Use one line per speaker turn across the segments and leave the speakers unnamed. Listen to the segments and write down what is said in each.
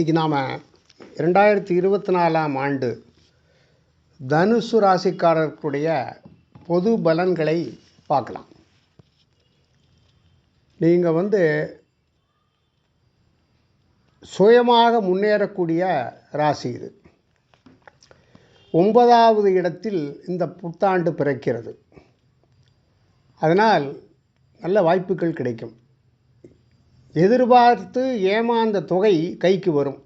இன்றைக்கி நாம் ரெண்டாயிரத்தி இருபத்தி நாலாம் ஆண்டு தனுசு ராசிக்காரர்களுடைய பொது பலன்களை பார்க்கலாம். நீங்கள் வந்து சுயமாக முன்னேறக்கூடிய ராசி இது. ஒன்பதாவது இடத்தில் இந்த புத்தாண்டு பிறக்கிறது. அதனால் நல்ல வாய்ப்புகள் கிடைக்கும். எதிர்பார்த்து ஏமாந்த தொகை கைக்கு வரும்.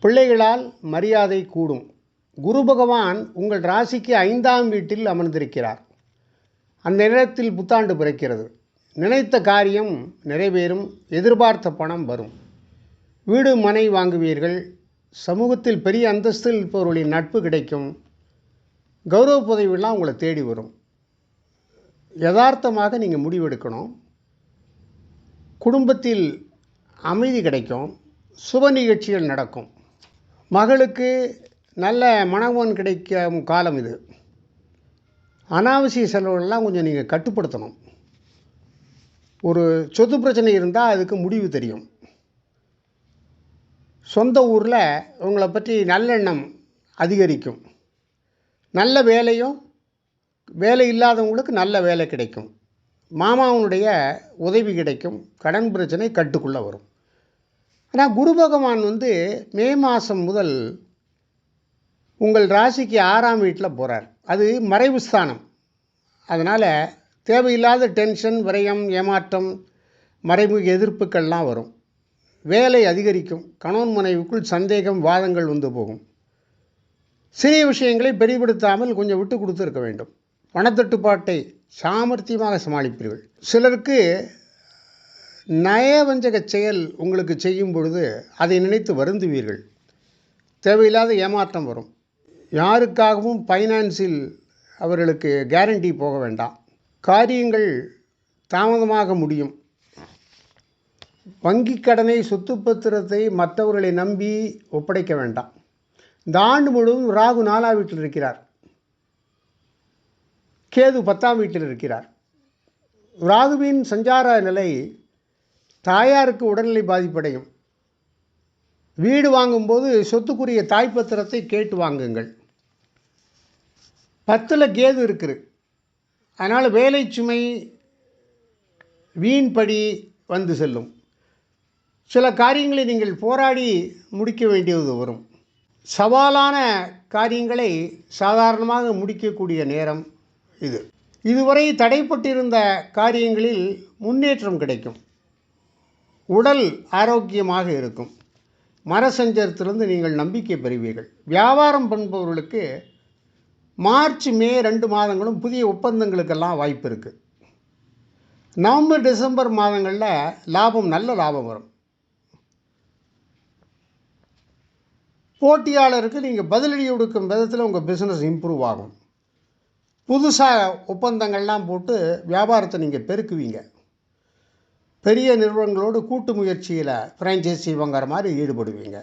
பிள்ளைகளால் மரியாதை கூடும். குரு பகவான் உங்கள் ராசிக்கு ஐந்தாம் வீட்டில் அமர்ந்திருக்கிறார். அந்த நேரத்தில் புத்தாண்டு பிறக்கிறது. நினைத்த காரியம் நிறைவேறும் எதிர்பார்த்த பணம் வரும். வீடு மனை வாங்குவீர்கள். சமூகத்தில் பெரிய அந்தஸ்தில் இருப்பவர்களின் நட்பு கிடைக்கும். கௌரவ புதவிலாம் உங்களை தேடி வரும். யதார்த்தமாக நீங்கள் முடிவெடுக்கணும். குடும்பத்தில் அமைதி கிடைக்கும் சுப நிகழ்ச்சிகள் நடக்கும். மகளுக்கு நல்ல மணவன் கிடைக்கும் காலம் இது. அனாவசிய செலவுகள்லாம் கொஞ்சம் நீங்கள் கட்டுப்படுத்தணும். ஒரு சொத்து பிரச்சனை இருந்தால் அதுக்கு முடிவு தெரியும். சொந்த ஊரில் உங்களை பற்றி நல்லெண்ணம் அதிகரிக்கும். நல்ல வேலையும் வேலை இல்லாதவங்களுக்கு நல்ல வேலை கிடைக்கும். மாமாவனுடைய உதவி கிடைக்கும் கடன் பிரச்சனை கட்டுக்குள்ளே வரும். ஆனால் குரு பகவான் வந்து மே மாதம் முதல் உங்கள் ராசிக்கு ஆறாம் வீட்டில் போகிறார் அது மறைவு ஸ்தானம். அதனால் தேவையில்லாத டென்ஷன் விரயம் ஏமாற்றம் மறைமுக எதிர்ப்புகள்லாம் வரும். வேலை அதிகரிக்கும். கணவன் மனைவிக்குள் சந்தேகம் வாதங்கள் வந்து போகும். சிறிய விஷயங்களை பெரிப்படுத்தாமல் கொஞ்சம் விட்டு கொடுத்துருக்க வேண்டும். பணத்தட்டுப்பாட்டை சாமர்த்தியமாக சமாளிப்பீர்கள். சிலருக்கு நயவஞ்சக செயல் உங்களுக்கு செய்யும் பொழுது அதை நினைத்து வருந்துவீர்கள். தேவையில்லாத ஏமாற்றம் வரும். யாருக்காகவும் ஃபைனான்ஸில் அவர்களுக்கு கேரண்டி போக வேண்டாம். காரியங்கள் தாமதமாக முடியும். வங்கி கடனை சொத்து பத்திரத்தை மற்றவர்களை நம்பி ஒப்படைக்க வேண்டாம். இந்த ஆண்டு முழுவதும் ராகு நாலா வீட்டில் இருக்கிறார். கேது பத்தாம் வீட்டில் இருக்கிறார். ராகுவின் சஞ்சார நிலை தாயாருக்கு உடல்நிலை பாதிப்படையும். வீடு வாங்கும்போது சொத்துக்குரிய தாய்ப்பத்திரத்தை கேட்டு வாங்குங்கள். பத்தில் கேது இருக்குது. அதனால் வேலை சுமை வீண்படி வந்து செல்லும். சில காரியங்களை நீங்கள் போராடி முடிக்க வேண்டியது வரும். சவாலான காரியங்களை சாதாரணமாக முடிக்கக்கூடிய நேரம் இது. இதுவரை தடைப்பட்டிருந்த காரியங்களில் முன்னேற்றம் கிடைக்கும். உடல் ஆரோக்கியமாக இருக்கும். மரசஞ்சரத்திலிருந்து நீங்கள் நம்பிக்கை பெறுவீர்கள். வியாபாரம் பண்ணுபவர்களுக்கு மார்ச் மே ரெண்டு மாதங்களும் புதிய ஒப்பந்தங்களுக்கெல்லாம் வாய்ப்பு இருக்குது நவம்பர் டிசம்பர் மாதங்களில் லாபம் நல்ல லாபம் வரும். போட்டியாளருக்கு நீங்கள் பதிலடி கொடுக்கும் விதத்தில் உங்கள் பிஸ்னஸ் இம்ப்ரூவ் ஆகும். புதுசாக ஒப்பந்தங்கள்லாம் போட்டு வியாபாரத்தை நீங்கள் பெருக்குவீங்க. பெரிய நிறுவனங்களோடு கூட்டு முயற்சியில் ஃப்ரான்ச்சைசி வாங்குற மாதிரி ஈடுபடுவீங்க.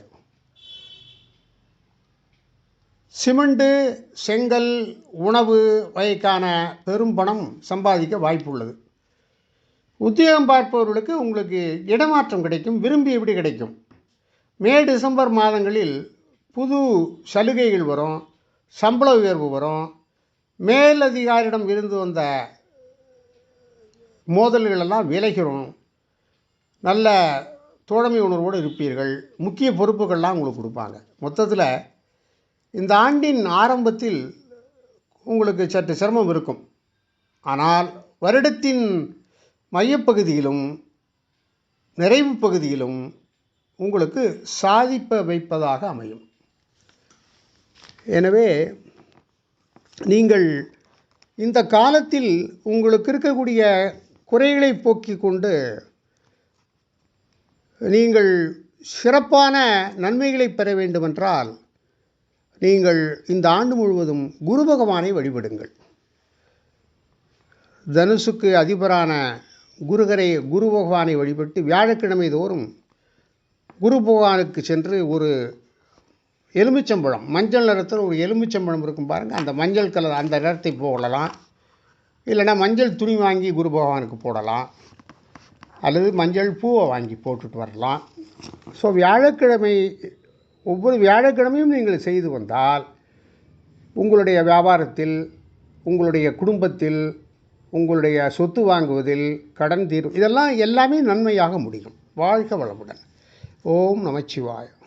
சிமெண்ட்டு செங்கல் உணவு வகைக்கான பெரும் பணம் சம்பாதிக்க வாய்ப்பு உள்ளது உத்தியோகம் பார்ப்பவர்களுக்கு உங்களுக்கு இடமாற்றம் கிடைக்கும் விரும்பியபடி கிடைக்கும்? மே டிசம்பர் மாதங்களில் புது சலுகைகள் வரும் சம்பள உயர்வு வரும் மேலதிகாரியிடம் இருந்து வந்த மோதல்களெல்லாம் விலகிறோம். நல்ல தோழமை உணர்வோடு இருப்பீர்கள். முக்கிய பொறுப்புகள்லாம் உங்களுக்கு கொடுப்பாங்க. மொத்தத்தில் இந்த ஆண்டின் ஆரம்பத்தில் உங்களுக்கு சற்று சிரமம் இருக்கும். ஆனால் வருடத்தின் மையப்பகுதியிலும் நிறைவு பகுதியிலும் உங்களுக்கு சாதிப்ப வைப்பதாக அமையும். எனவே நீங்கள் இந்த காலத்தில் உங்களுக்கு இருக்கக்கூடிய குறைகளை போக்கிக் கொண்டு நீங்கள் சிறப்பான நன்மைகளை பெற வேண்டுமென்றால் நீங்கள் இந்த ஆண்டு முழுவதும் குரு பகவானை வழிபடுங்கள். தனுசுக்கு அதிபரான குருகரை குரு பகவானை வழிபட்டு வியாழக்கிழமை தோறும் குரு பகவானுக்கு சென்று ஒரு எலுமிச்சம்பழம். மஞ்சள் நிறத்தில் ஒரு எலுமிச்சம்பழம் இருக்கும் பாருங்கள் அந்த மஞ்சள் கலர் அந்த நிறத்தை போடலாம். இல்லைனா மஞ்சள் துணி வாங்கி குரு பகவானுக்கு போடலாம். அல்லது மஞ்சள் பூவை வாங்கி போட்டுட்டு வரலாம். ஸோ வியாழக்கிழமை ஒவ்வொரு வியாழக்கிழமையும் நீங்கள் செய்து வந்தால் உங்களுடைய வியாபாரத்தில் உங்களுடைய குடும்பத்தில் உங்களுடைய சொத்து வாங்குவதில் கடன் தீர்வு இதெல்லாம் எல்லாமே நன்மையாக முடியும். வாழ்க வளமுடன். ஓம் நமச்சிவாயம்.